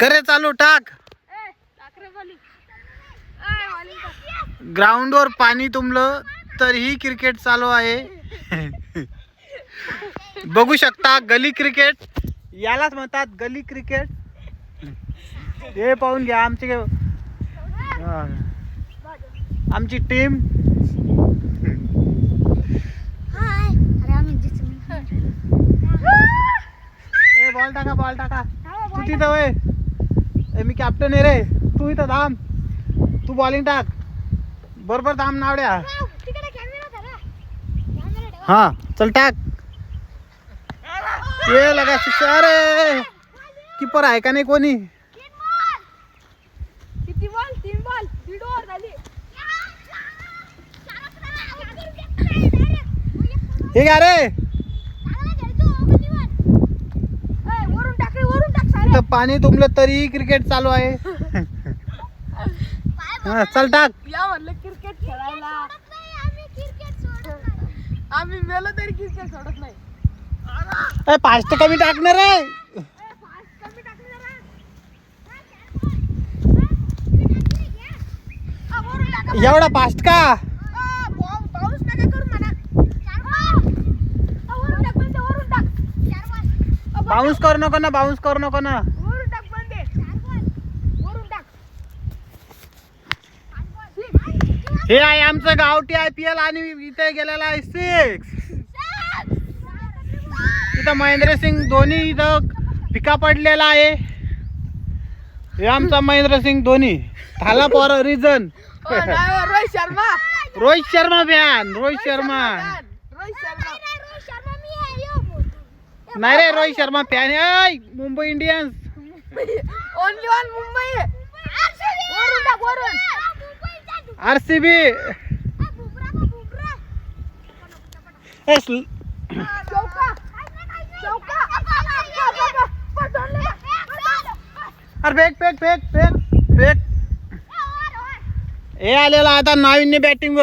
करे चालू टाक. ग्राउंडवर पाणी तुंबलं तरीही क्रिकेट चालू आहे. बघू शकता गली क्रिकेट यालाच म्हणतात गली क्रिकेट हे पाहून घ्या आमचे आमची टीम ए बॉल टाका बॉल टाका. तू तिथं वय. ए मी कॅप्टन आहे रे. तू इथं थांब. तू बॉलिंग टाक. बरोबर थांब नावड्या हा चल टाक. ये लगा शिक्षा. अरे किपर आहे का नाही कोणी? हे का रे ए, वरून टाक रे, इथं पाणी तुंबलं तरी क्रिकेट चालू आहे हा, चल टाक या म्हणलं क्रिकेट खेळायला आम्ही मेलो तरी क्रिकेट सोडत नाही ए, पाच तर कमी टाकणार रे कमी टाक ना जरा. आ, वरून टाका. एवढा फास्ट का आ, पाऊ- पाऊस नका करू म्हणा. आ, वरून टाक बंदे, वरून टाक. आ, बंदे, बाउन्स करू नको ना बाउन्स करू नको ना. वरून टाक बंदे. वरून टाक. हे आहे आमचं गावठी आय पी एल आणि इथे गेलेला आहे सिक्स इथं महेंद्र सिंग धोनी इथं पिका पडलेला आहे. हे आमचा महेंद्र सिंग धोनी. थाला फॉर रिझन ओ, रोहित शर्मा. रोहित शर्मा फॅन रोहित शर्मा. नाही रे रोहित शर्मा फॅन आहे Mumbai Indians only one Mumbai वरून टाक वरून आर सी बी चौका। चौका। अरे फेक फेक फेक फेक फेक। हे आलेला आता नाविन्य बॅटिंग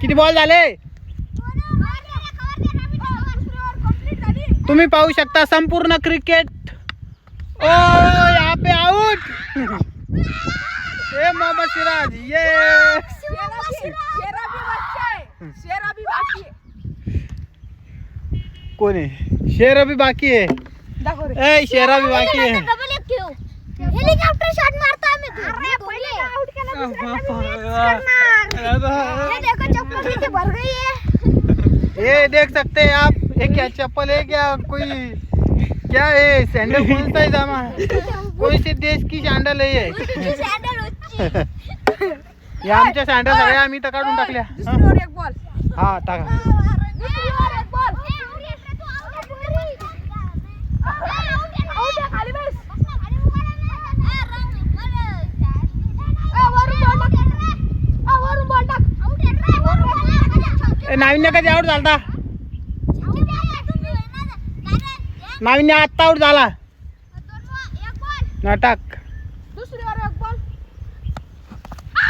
किती बॉल झाले? तुम्ही पाहू शकता संपूर्ण क्रिकेट. ओ यहाँ पे आउट ए मोहम्मद सिराज ये. शेरा भी बच्चा है शेरा भी बाकी है कोण आहे शेर अभी बाकी आहे. ए शेरा भी बाकी आहे हेलिकॉप्टर शॉट मारता आम्ही अरे पहिले आउट केला दुसऱ्या भर गई है ये देख सकते हैं आप ये क्या चप्पल है क्या कोई क्या है सैंडल कौन सा है जामा कोई से देश की सैंडल है ये हे आमच्या सॅन्डल सगळ्या आम्ही तर काढून टाकल्या हा टाका दुसरीवर एक बॉल आउट आहे, खाली बस ए, वरून बॉल टाक ए, वरून बॉल टाक ए, नाविन्य कधी झाला झालता? नाविन्य आत्ता आउट झाला. नाटक.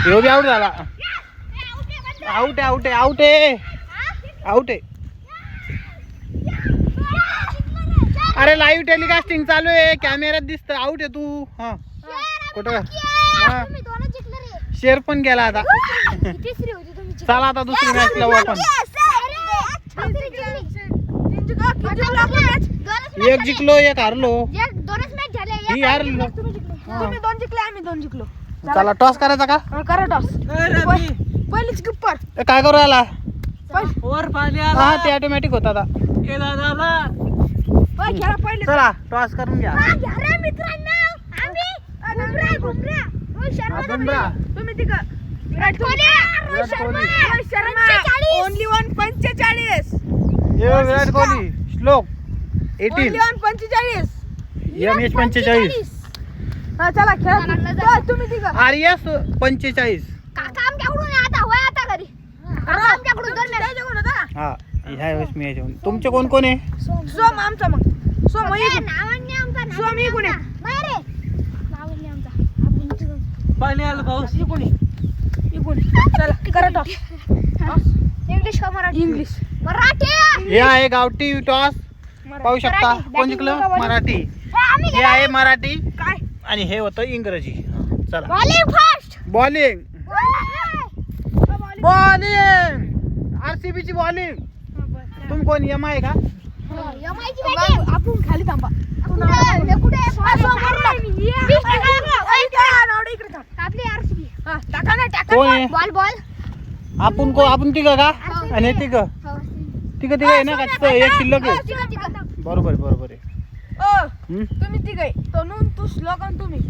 ह्यो बी आउट झाला. आउट आहे आउट आहे आउट आहे. आउट आहे. अरे लाईव्ह टेलिकास्टिंग चालू आहे. कॅमेऱ्यात दिसत आऊट आहे तू. हा. कुठं? हा. शेर पण गेला आता. तिसरी होती तुम्ही चला आता दुसरी मॅच लावू आपण. एक जिंकलो एक हारलो. दोनच मॅच झाले ही हारलो तुम्ही दोन जिंकले आम्ही दोन जिंकलो. चला. टॉस करायचा का? करा टॉस पहिलीच ए, काय करू आला वर पाणी हा ते ऑटोमॅटिक होता आता. केला झाला खेळा पहिले. चला टॉस करून घ्या. अरे मित्रांनो. आम्ही तुम्ही तिघ. विराट कोहली! रोहित शर्मा! रोहित शर्मा! 45. ओनली वन पंचेचाळीस! विराट कोहली श्लोक ओनली वन पंचेचाळीस! एम एच पंचेचाळीस. हा चला खेळा. चल, तुम्ही तिघ. आर एस पंचेचाळीस काका आमच्याकडून आहे? आता होय आता घरी. काका आमच्याकडून दोन match. त्याच्याकडून होता? हा ह्या वेळेस मी याच्याहून तुमचे कोण कोण आहे? सोम आमचा मग. सोम इकडून. नावांनी आमचा नाव आहे? बाहेर आहे. नावांनी आमचा आपण इथे जाऊ. पाणी आलं पाऊस इकडून ये. इकडून आपण चला करा टॉस. इंग्लिश का मराठी? इंग्लिश मराठी? हे आहे गावठी टॉस. पाहू शकता मराठी. कोण जिंकलं. मराठी. हे आहे मराठी. काय? आणि हे होतं इंग्रजी. चला. Bowling fast bowling bowling RCB ची बॉलिंग तुम्ही कोण? एम आहे का? आपण खाली थांबा. कुठे? कुठे? आपली आरसीबी हा टाका ना टाका कोण आहे? Ball ball. आपण को आपण तिघ का? आणि हे तिघ? तिघ तिघ आहे ना का? तिथं एक शिल्लक आहे. बरोबर आहे, बरोबर आहे? तुम्ही तिघे तनून तू श्लोक आणि तुम्ही.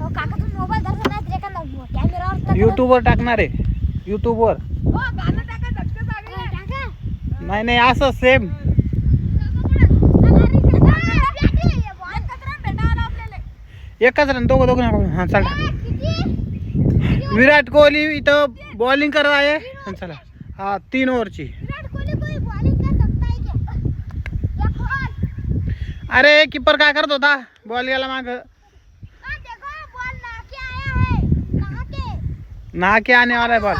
हो काका तुम्ही मोबाईल धरला नाही एखादा कॅमेरावर YouTube वर टाकणार आहे. YouTube वर. ओ गाणं टाका झटके चांगले टाका. नाही नाही असं सेम एकच रन दोघं दोघं नका हा चला. विराट कोहली इथं बॉलिंग करत आहे. हा, चला. हा तीन ओव्हरची. अरे किपर काय करत होता? बॉल गेला माग. ना के आने वाला बॉल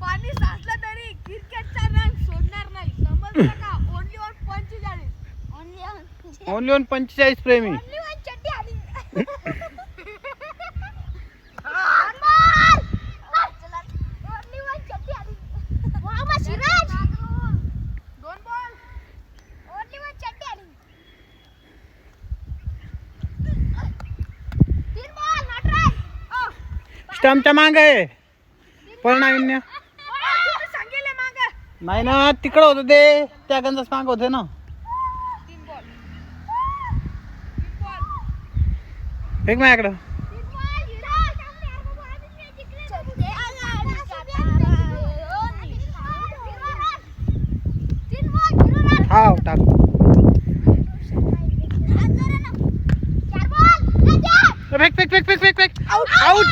पाणी साचलं तरी क्रिकेटचा रन सोडणार नाही समजलं का ओनली ऑन पंचेचाळीस ओनली वन पंचेचाळीस प्रेमी दोन बॉल स्टम्पच्या माग आहे. परिणामीन्य नाही ना तिकडं होतं ते. त्या गंजाच माग होते ना. एक माझ्याकडं हा टाक फेक फेक फेक फेक फेक fake out out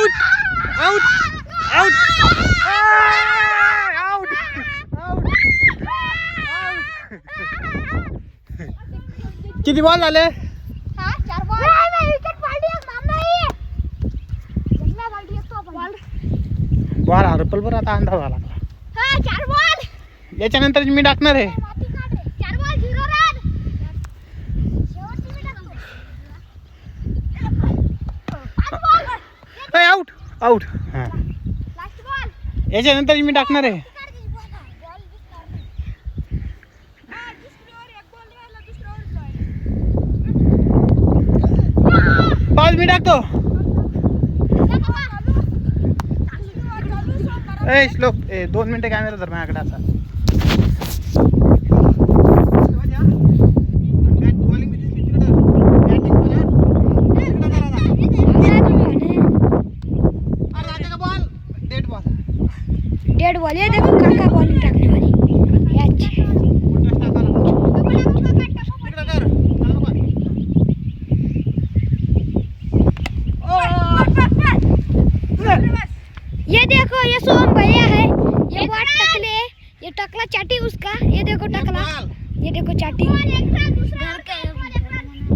out out out out किती बॉल झाले? बॉल हरपल बरं आता अंदाज झाला चार बॉल याच्यानंतर मी टाकणार आहे माती काढ रे. चार बॉल झिरो रन शेवटची मी टाकतो पाच बॉल आउट हां. लास्ट बॉल याच्यानंतर मी टाकणार आहे. पाच मी टाकतो. ए श्लोक. ए दोन मिनिटं कॅमेरा धर माझ्याकडे असा डेड बॉल ये देखो काका बॉलिंग टाकने वाली ये अच्छी। ये देखो ये सोम भैया है। ये बहुत टकले है। ये टकला चाटी उसका। ये देखो टकला। ये देखो चाटी। घर का है।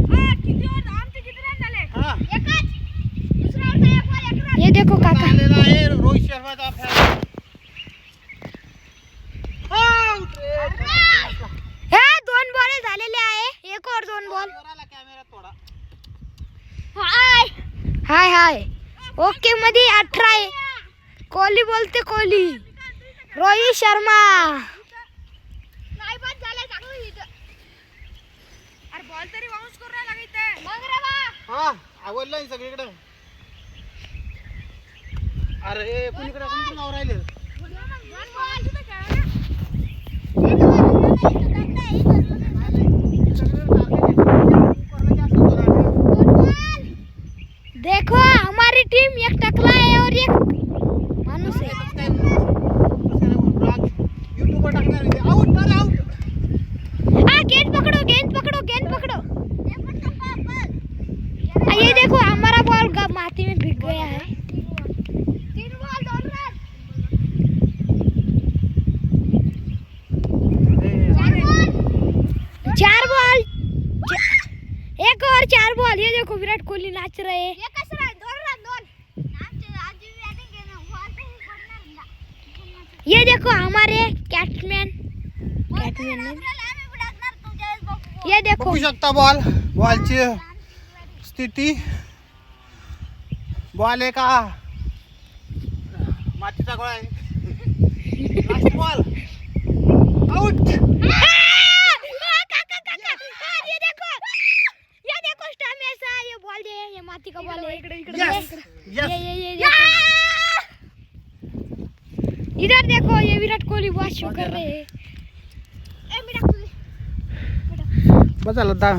हा। किती वर आमचे किती रन झाले ये देखो काका रोहित शर्माचा fan. Out रे. हे दोन बॉल झालेले आहे एक और दोन बॉल वर आला camera थोडा. हाय हाय हाय ओके मध्ये अठरा आहे कोहली बोलते कोहली. रोहित शर्मा. हा आवडलं सगळीकडे. अरे कुणीकडे कुणीकडे नाव राहिले? विराट कोहली नाच रहे ये देखो हमारे कैटमैन। कैटमैन ये देखो। सकता बॉल? बॉल स्थिति स्थिती। बॉल एका मातीचा गोळा आहे. बॉल कोहली बहुत शो कर